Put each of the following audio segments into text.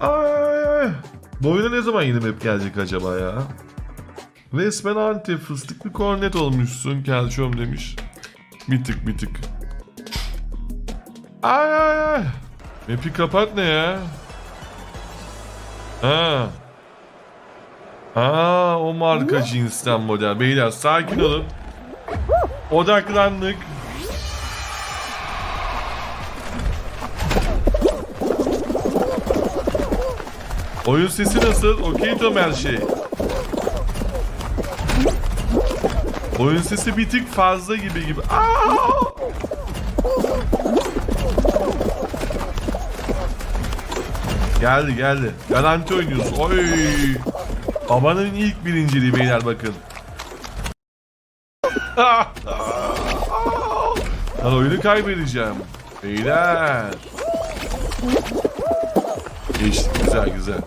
Ay ay. Bu oyuna ne zaman yeni map gelecek acaba ya? Resmen anti fıstık bir kornet olmuşsun Kelçom demiş. Bir tık bir tık. Ay ay ay. Map'i kapat ne ya? Ha. Ha o marka cinsten model. Beyler sakin olun. Odaklandık. Oyun sesi nasıl? Okey Tom her şey. Oyun sesi bir tık fazla gibi gibi. Aa! Geldi geldi. Garanti oynuyoruz. Oy! Babanın ilk birinciliği beyler bakın. Lan oyunu kaybedeceğim. Beyler. Geçtik güzel güzel.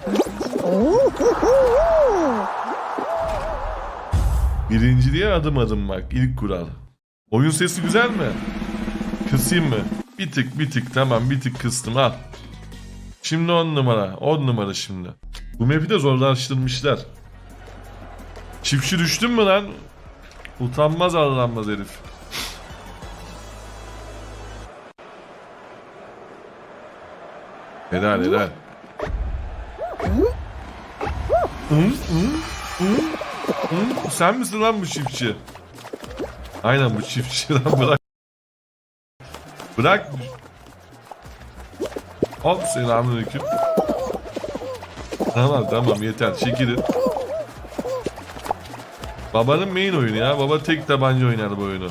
Birinciliğe adım adım bak ilk kural. Oyun sesi güzel mi? Kısayım mı? Bir tık bir tık tamam bir tık kıstım al. Şimdi 10 numara 10 numara şimdi. Bu map'i de zorlaştırmışlar. Çiftçi düştün mü lan? Utanmaz arlanmaz herif. Helal helal. Sen misin lan bu çiftçi? Aynen bu çiftçi lan bırak. Bırak. Hop selamünaleyküm. Tamam tamam yeter çekilin. Babanın main oyunu ya. Baba tek tabanca oynar bu oyunu.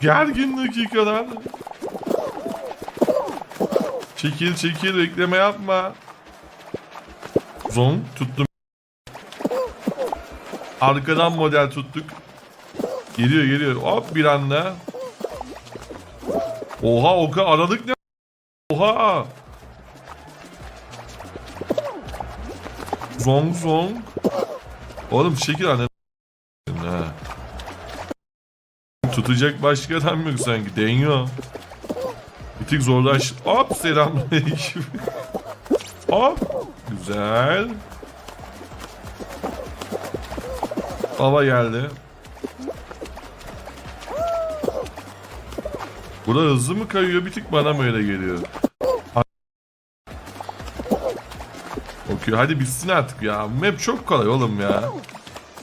Gergin dakikalar. Çekil çekil bekleme yapma. Zon tuttum. Arkadan model tuttuk. Geliyor geliyor. Hop bir anda. Oha oka aradık ne? Oha. Zong zong. Oğlum çekil anne. Ha. Tutacak başka adam yok sanki. Deniyor. Bir tık zorlaş. Hop selamünaleyküm. Hop. Güzel. Baba geldi. Burada hızlı mı kayıyor bir tık bana mı öyle geliyor? Okey hadi bitsin artık ya. Map çok kolay oğlum ya.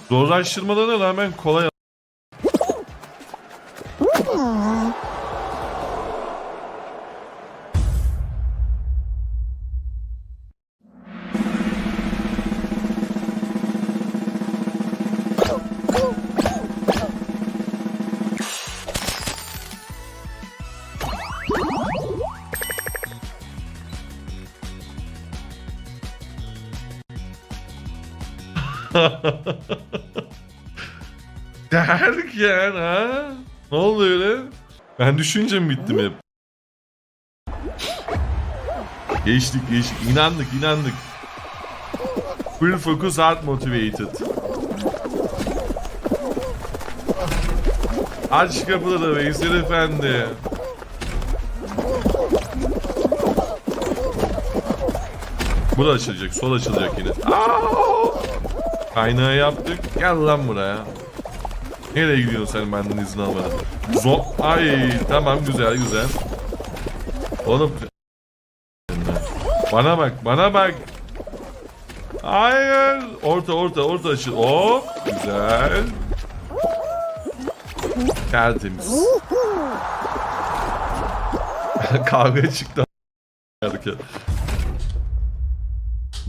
Zorlaştırmalarına rağmen kolay. Derken ha? Ne oldu öyle? Ben düşünce bittim hep? Geçtik geçtik. İnandık inandık. Full focus hard motivated. Aç kapıları Veysel Efendi. Bu da açılacak. Sol açılacak yine. Aa! Kaynağı yaptık. Gel lan buraya. Nereye gidiyorsun sen benden izin almadan? Zo Ay tamam güzel güzel. Oğlum. Bana bak bana bak. Hayır. Orta orta orta açıl. Hop. Güzel. Tertemiz. Kavga çıktı. Harika.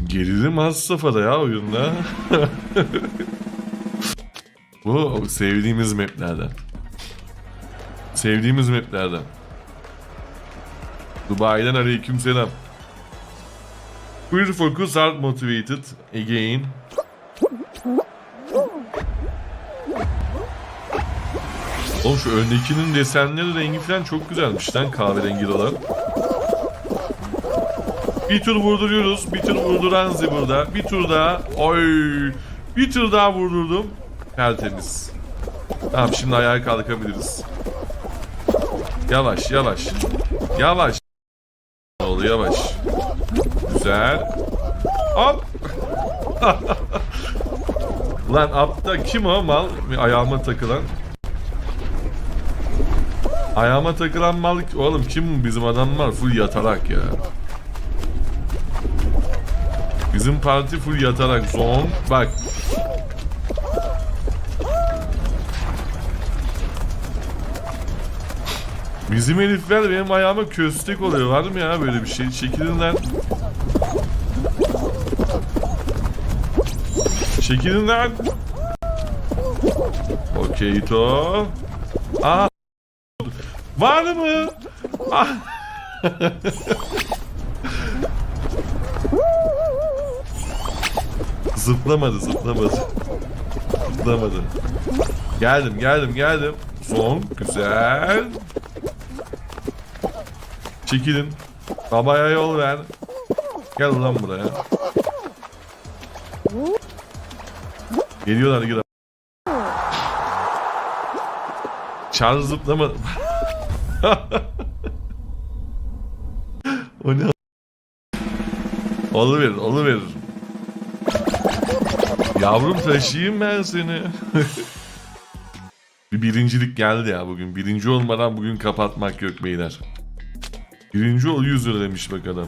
Gerilim az safhada ya oyunda. Bu sevdiğimiz maplerden. Sevdiğimiz maplerden. Dubai'den aleyküm selam. Full focus hard motivated again. Oğlum şu öndekinin desenleri rengi falan çok güzelmiş lan kahverengi olan. Bir tur vurduruyoruz. Bir tur vurduranzi burada. Bir tur daha. Oy. Bir tur daha vurdurdum. Tertemiz. Tamam şimdi ayağa kalkabiliriz. Yavaş yavaş. Yavaş. Ne oldu yavaş. Güzel. Hop. Lan apta kim o mal? Ayağıma takılan. Ayağıma takılan mal oğlum kim bizim adamlar full yatarak ya. Bizim parti full yatarak zon. Bak. Bizim herifler benim ayağıma köstek oluyor. Var mı ya böyle bir şey? Çekilin lan. Çekilin lan. Okey to. Aa. Var mı? Zıplamadı, zıplamadı. Zıplamadı. Geldim, geldim, geldim. Son, güzel. Çekilin. Babaya yol ver. Gel ulan buraya. Geliyorlar gir. Charles zıplamadı. O ne? Oluverir, oluverir. Yavrum taşıyayım ben seni. Bir birincilik geldi ya bugün. Birinci olmadan bugün kapatmak yok beyler. Birinci ol 100 lira demiş bak adam.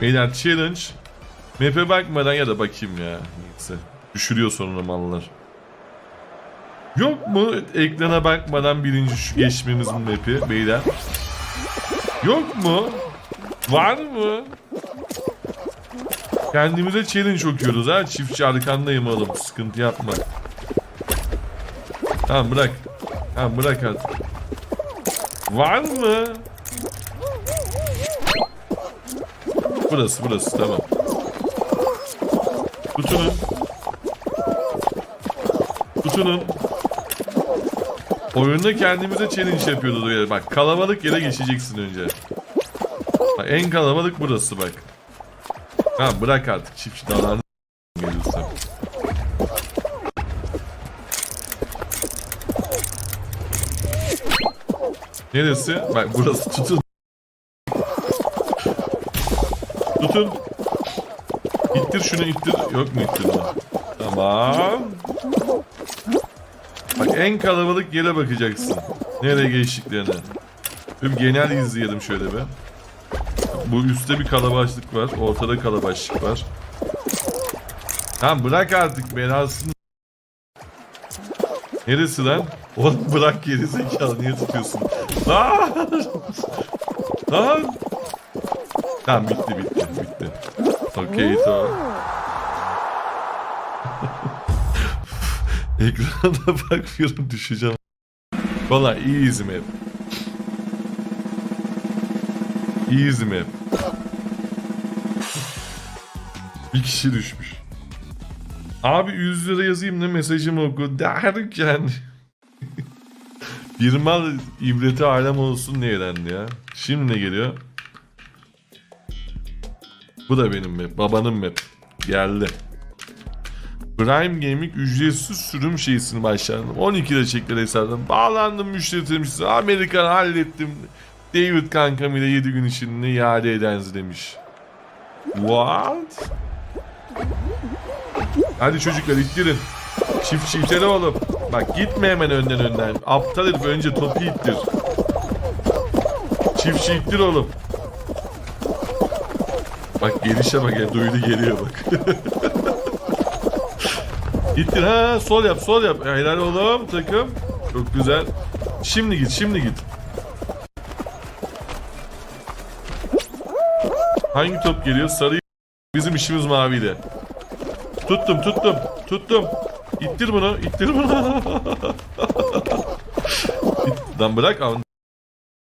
Beyler challenge. Map'e bakmadan ya da bakayım ya. Neyse. Düşürüyor sonra mallar. Yok mu ekrana bakmadan birinci şu geçmemizin map'i beyler? Yok mu? Var mı? Kendimize challenge okuyoruz ha. Çiftçi arkandayım oğlum. Sıkıntı yapma. Tamam bırak. Tamam bırak artık. Var mı? Burası burası tamam. Tutunun. Tutunun. Oyunda kendimize challenge yapıyordu. Bak kalabalık yere geçeceksin önce. Bak, en kalabalık burası bak. Tamam bırak artık çiftçi dalanı geliyorsa. Neresi? Bak burası tutun. Tutun. İttir şunu ittir. Yok mu ittirme? Tamam. En kalabalık yere bakacaksın. Nereye geçtiklerine. Bir genel izleyelim şöyle bir. Bu üstte bir kalabalık var. Ortada kalabalık var. Tamam bırak artık belasını. Neresi lan? Oğlum bırak geri zekalı niye tutuyorsun? Lan! Lan! Tamam bitti bitti bitti. Okey to. Ekrana bakıyorum düşeceğim. Valla easy map. Easy map. Bir kişi düşmüş. Abi 100 lira yazayım ne mesajımı oku derken bir mal ibreti alem olsun diye dendi ya. Şimdi ne geliyor? Bu da benim map. Babanın map. Geldi. Prime Gaming ücretsiz sürüm şeysini başladım. 12 çektiler hesabdan. Bağlandım müşteri temsilcisi. Amerikan hallettim. David kankam ile 7 gün içinde iade edeniz demiş. What? Hadi çocuklar ittirin. Çift çiftleri oğlum. Bak gitme hemen önden önden. Aptal herif önce topu ittir. Çift ittir oğlum. Bak gelişe bak ya duydu geliyor bak. İttir ha sol yap sol yap. Helal oğlum takım. Çok güzel. Şimdi git şimdi git. Hangi top geliyor? Sarı bizim işimiz maviyle. Tuttum tuttum tuttum. İttir bunu ittir bunu. Lan bırak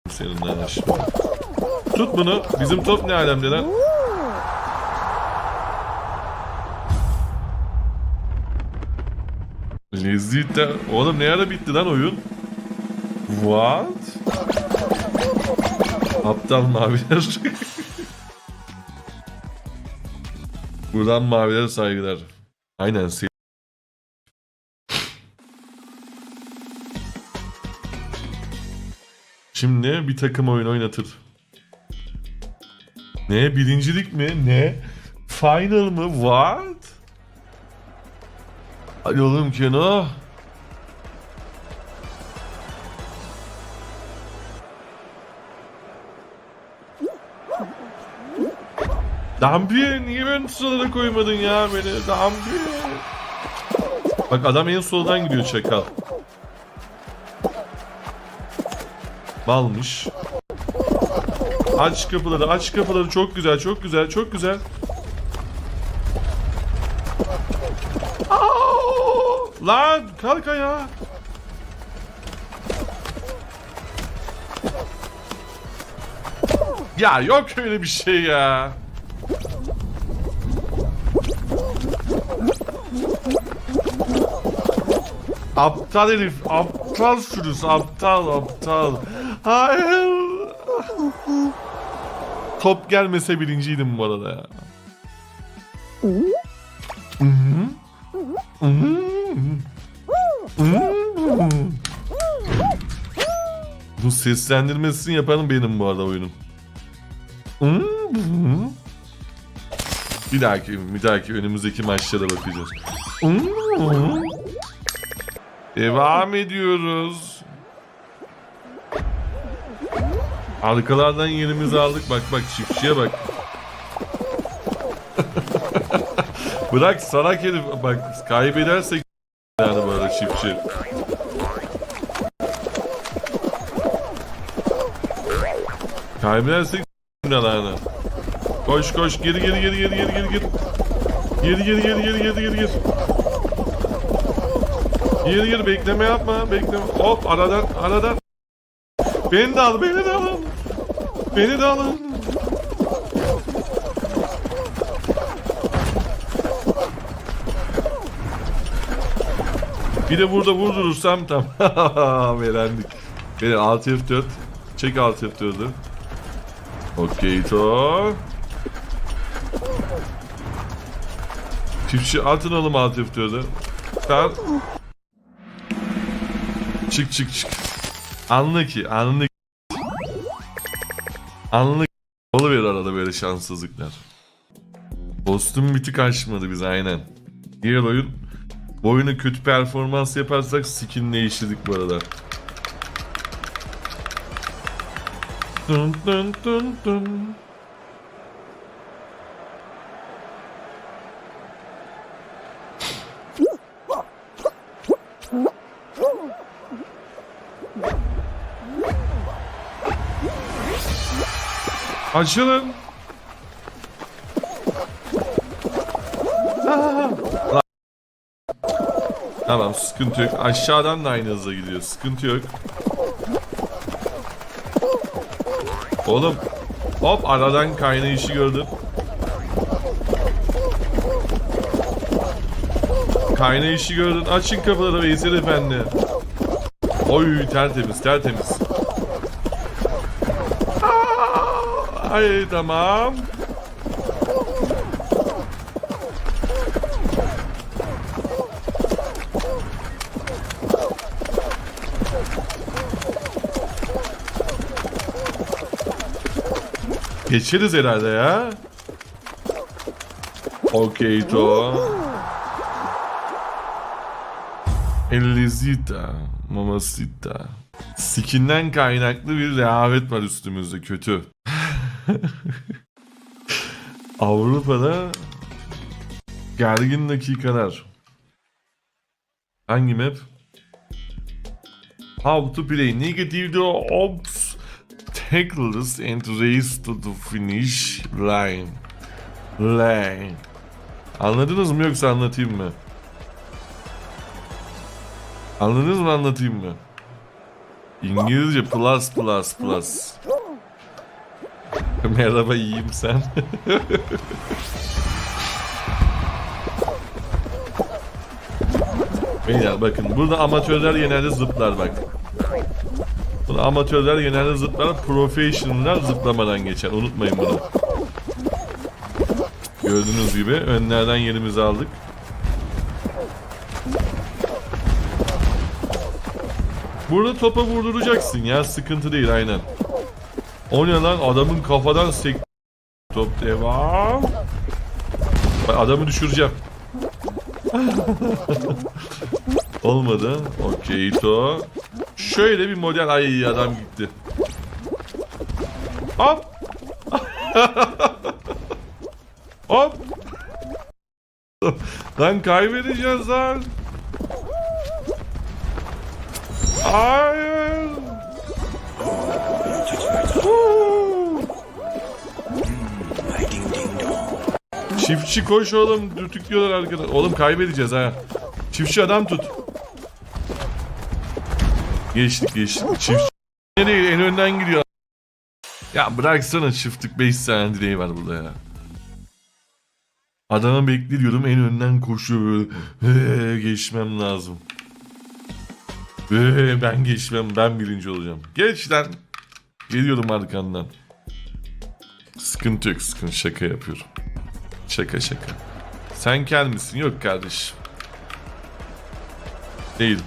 senin lan. Tut bunu. Bizim top ne alemde lan? Ne zidden? Oğlum ne ara bitti lan oyun? What? Aptal maviler. Buradan mavilere saygılar. Aynen. Şimdi bir takım oyun oynatır. Ne? Birincilik mi? Ne? Final mı? What? Hadi oğlum Keno. Dampi niye ben sıralara koymadın ya beni? Dampi. Bak adam en soldan gidiyor çakal. Balmış. Aç kapıları, aç kapıları. Çok güzel, çok güzel, çok güzel. Lan kalk ayağa. Ya yok öyle bir şey ya. Aptal herif, aptal sürüsü, aptal, aptal. Hayır. Top gelmese birinciydim bu arada ya. Bu seslendirmesini yapanım benim bu arada oyunun. Bir dahaki, bir dahaki önümüzdeki maçlara bakacağız. Devam ediyoruz. Arkalardan yerimizi aldık. Bak bak çiftçiye bak. Bırak salak herif. Bak kaybedersek Kaybedersek yani. Koş koş geri geri geri geri geri geri geri. Geri geri geri geri geri geri geri. Geri geri bekleme yapma bekleme. Hop aradan aradan. Beni de al beni de alın. Beni de alın. Bir de burada vurdurursam tamam elendik. Beni 6 F4. Çek 6 F4'ü. Okey to. Çiftçi atın oğlum 6 F4'ü. Sen Çık çık çık. Anla ki anla Anla Oluver arada böyle şanssızlıklar. Kostüm bir tık biz aynen. Diğer oyun bu oyuna kötü performans yaparsak skin değiştirdik bu arada. Dun dun dun dun. Açılın. Tamam sıkıntı yok. Aşağıdan da aynı hızla gidiyor. Sıkıntı yok. Oğlum. Hop aradan kaynayışı gördüm. Kaynayışı gördün. Açın kapıları Veysel Efendi. Oy tertemiz tertemiz. Ay tamam. Geçeriz herhalde ya. Okey to. Elizita, Mamacita. Skinden kaynaklı bir rehavet var üstümüzde kötü. Avrupa'da gergin dakikalar. Hangi map? How to play negative the ops tackles and race to the finish line. Line. Anladınız mı yoksa anlatayım mı? Anladınız mı anlatayım mı? İngilizce plus plus plus. Merhaba iyiyim sen. Beyler bakın burada amatörler genelde zıplar bak. Amatörler genelde zıplar, professional'lar zıplamadan geçer. Unutmayın bunu. Gördüğünüz gibi önlerden yerimizi aldık. Burada topa vurduracaksın ya sıkıntı değil aynen. O ne lan adamın kafadan sek... Top devam. Adamı düşüreceğim. Olmadı. Okey to. Şöyle bir model. Ay adam gitti. Hop. Hop. lan kaybedeceğiz lan. Hayır. Çiftçi koş oğlum. Dürtüklüyorlar arkada. Oğlum kaybedeceğiz ha. Çiftçi adam tut. Geçtik geçtik. Çiftçi nereye en önden gidiyor. Ya bıraksana çiftlik 5 saniye dileği var burada ya. Adamı bekliyorum en önden koşuyor geçmem lazım. Ben geçmem ben birinci olacağım. Geç lan. Geliyorum arkandan. Sıkıntı yok sıkıntı şaka yapıyorum. Şaka şaka. Sen kel misin? Yok kardeşim. Değil.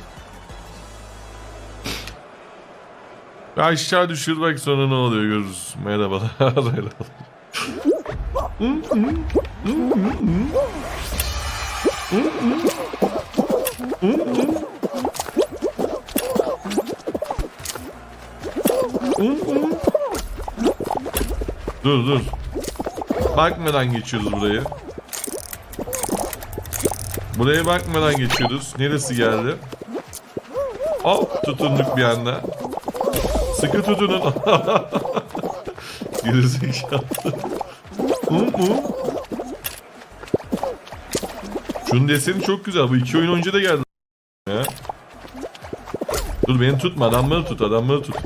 Aşağı düşür bak sonra ne oluyor görürüz. Merhabalar. dur dur. Bakmadan geçiyoruz burayı. Buraya bakmadan geçiyoruz. Neresi geldi? Hop tutunduk bir anda. Sıkı tutunun. Gerizekalı. Hı hı. Şunun deseni çok güzel. Bu iki oyun önce de geldi. Ya. Dur beni tutma. Adamları tut. Adamları tut.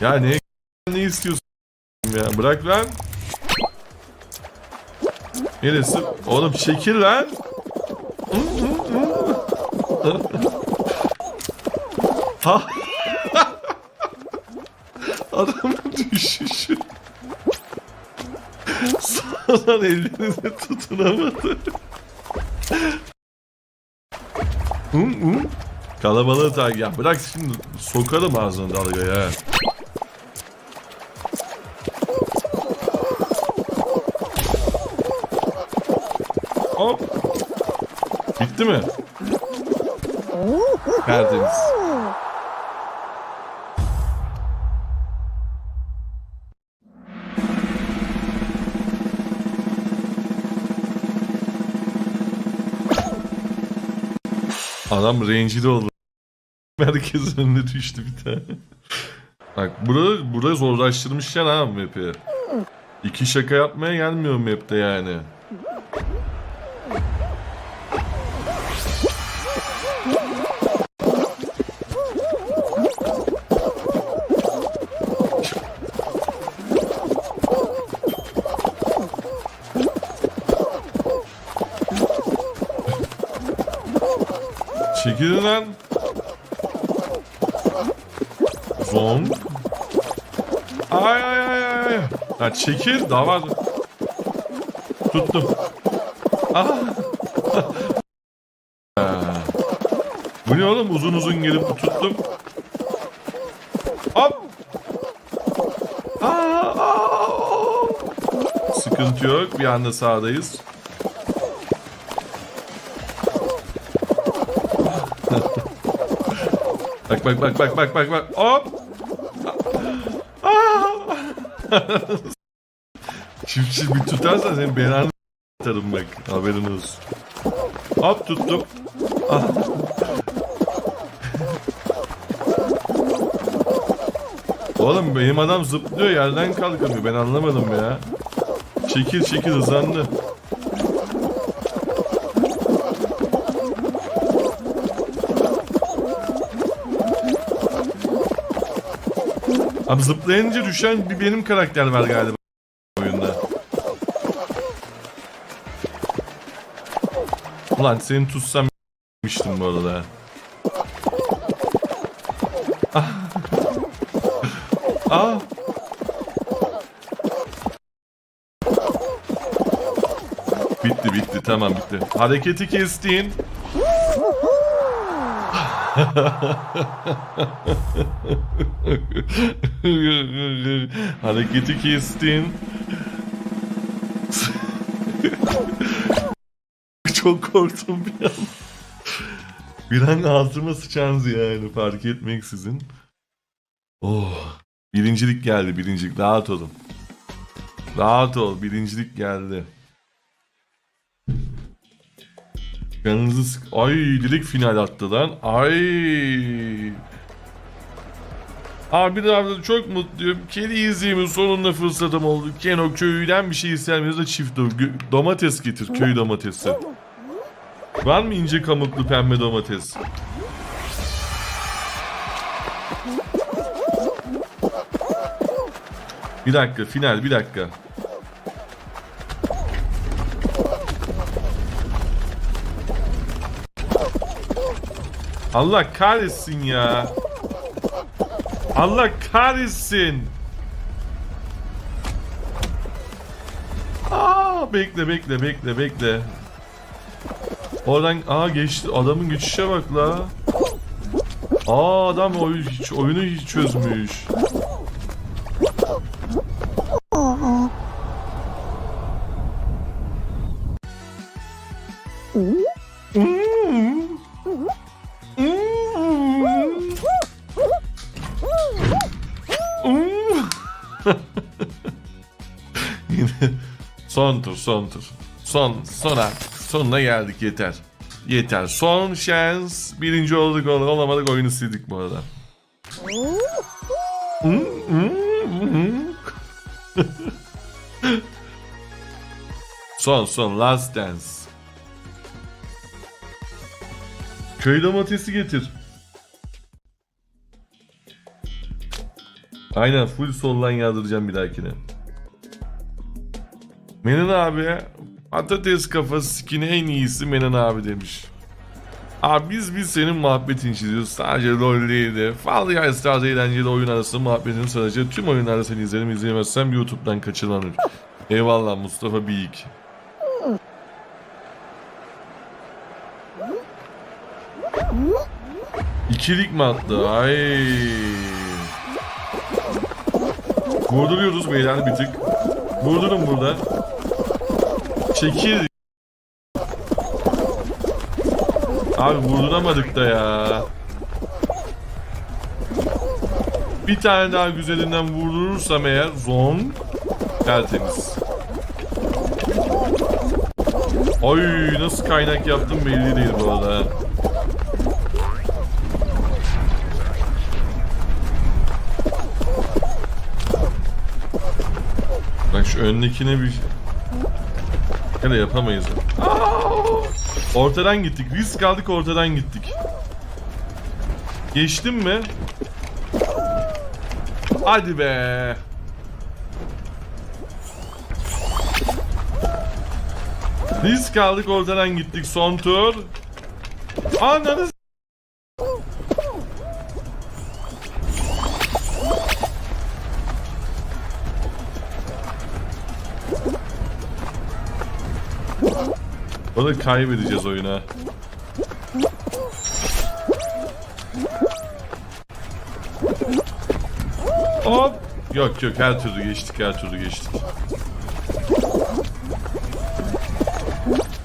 Ya ne ne istiyorsun ya? Bırak lan. Neresi? Oğlum çekil lan. Ha. Adamın düşüşü. Sağdan ellerinize tutunamadı. Hum hum. Kalabalığı takip. Ya bırak şimdi sokarım ağzına dalgaya. ha. Hop. Bitti mi? Tertemiz. Adam rencide oldu. Merkez önüne düştü bir tane. Bak burada, burada zorlaştırmışlar ha map'i. İki şaka yapmaya gelmiyor map'te yani. Çekilin lan. Zon. Ay ay ay ay. Ha çekil daha var. Tuttum. Ah. Ha. Bu ne oğlum uzun uzun gelip tuttum. Hop. Aa, aa, aa. Sıkıntı yok bir anda sağdayız. Bak bak bak bak bak bak bak. Hop. Çiftçi bir tutarsan senin belanı atarım bak. Haberin olsun. Hop tuttum. Ah. Oğlum benim adam zıplıyor yerden kalkamıyor. Ben anlamadım ya. Çekil çekil hızlandı. Abi zıplayınca düşen bir benim karakter var galiba oyunda. Ulan seni tutsam miştim bu arada. Ah. ah. Bitti bitti tamam bitti. Hareketi kestin. Hareketi kestin. Çok korktum bir an. Bir an altıma sıçanız yani fark etmeksizin. Oh. Birincilik geldi birincilik. Rahat olun. Rahat ol. Birincilik geldi. Canınızı sık... Ay direkt final attı lan. Ay. Abi abi çok mutluyum. Kedi izleyeyim sonunda fırsatım oldu. Keno köyüden bir şey istemiyoruz da çift do- domates getir köy domatesi. Var mı ince kamuklu pembe domates? Bir dakika final bir dakika. Allah kahretsin ya. Allah kahretsin. Aa bekle bekle bekle bekle. Oradan aa geçti adamın geçişe bak la. Aa adam oyun hiç oyunu hiç çözmüş. Son tur son tur. Son son artık. Sonuna geldik yeter. Yeter. Son şans. Birinci olduk ol- olamadık oyunu sildik bu arada. son son last dance. Köy domatesi getir. Aynen full soldan yağdıracağım bir dahakine. Menan abi patates kafası skin en iyisi Menan abi demiş. Abi biz biz senin muhabbetin çiziyoruz. Sadece LoL değil de Fall Guys tarzı eğlenceli oyun arası muhabbetin sadece tüm oyunlarda seni izlerim izleyemezsem YouTube'dan kaçırılır. Eyvallah Mustafa Büyük. İkilik mi attı? Ay. Vurduruyoruz beyler bir tık. Vurdurun burada. Çekil. Abi vurduramadık da ya. Bir tane daha güzelinden vurdurursam eğer zon tertemiz. Oy nasıl kaynak yaptım belli değil bu arada. Bak şu öndekine bir Hele yapamayız. Ortadan gittik. Risk aldık ortadan gittik. Geçtim mi? Hadi be. Risk aldık ortadan gittik son tur. Ananı s- O da kaybedeceğiz oyuna. Hop. Yok yok her türlü geçtik her türlü geçtik.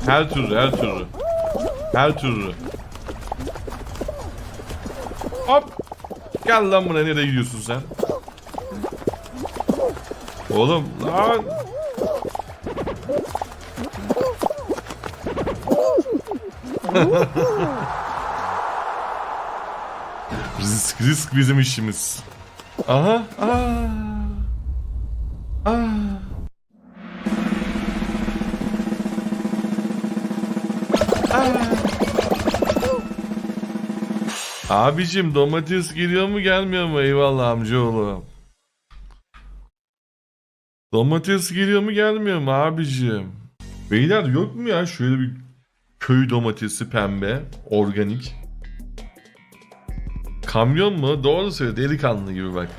Her türlü her türlü. Her türlü. Hop. Gel lan buraya nereye gidiyorsun sen? Oğlum lan. Risk, risk bizim işimiz. Aha, aa. Aa. Abicim domates geliyor mu gelmiyor mu? Eyvallah amcaoğlu. Domates geliyor mu gelmiyor mu abicim? Beyler yok mu ya şöyle bir köy domatesi pembe, organik. Kamyon mu? Doğru söylüyor. Delikanlı gibi bak.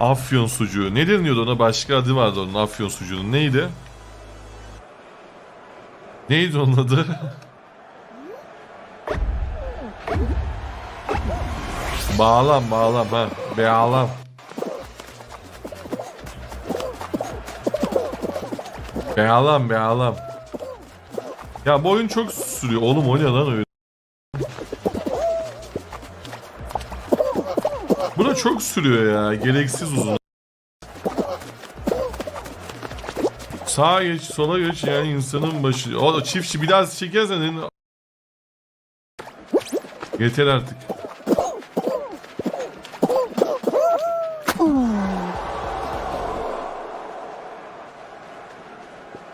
Afyon sucuğu. Ne deniyordu ona? Başka adı vardı onun afyon sucuğunun. Neydi? Neydi onun adı? Bağlam bağlam ha. Bağlam. Bağlam bağlam. Ya bu oyun çok sürüyor. Oğlum o lan öyle? Bu da çok sürüyor ya. Gereksiz uzun. Sağa geç, sola geç yani insanın başı. O çiftçi bir daha çekersen elini- Yeter artık.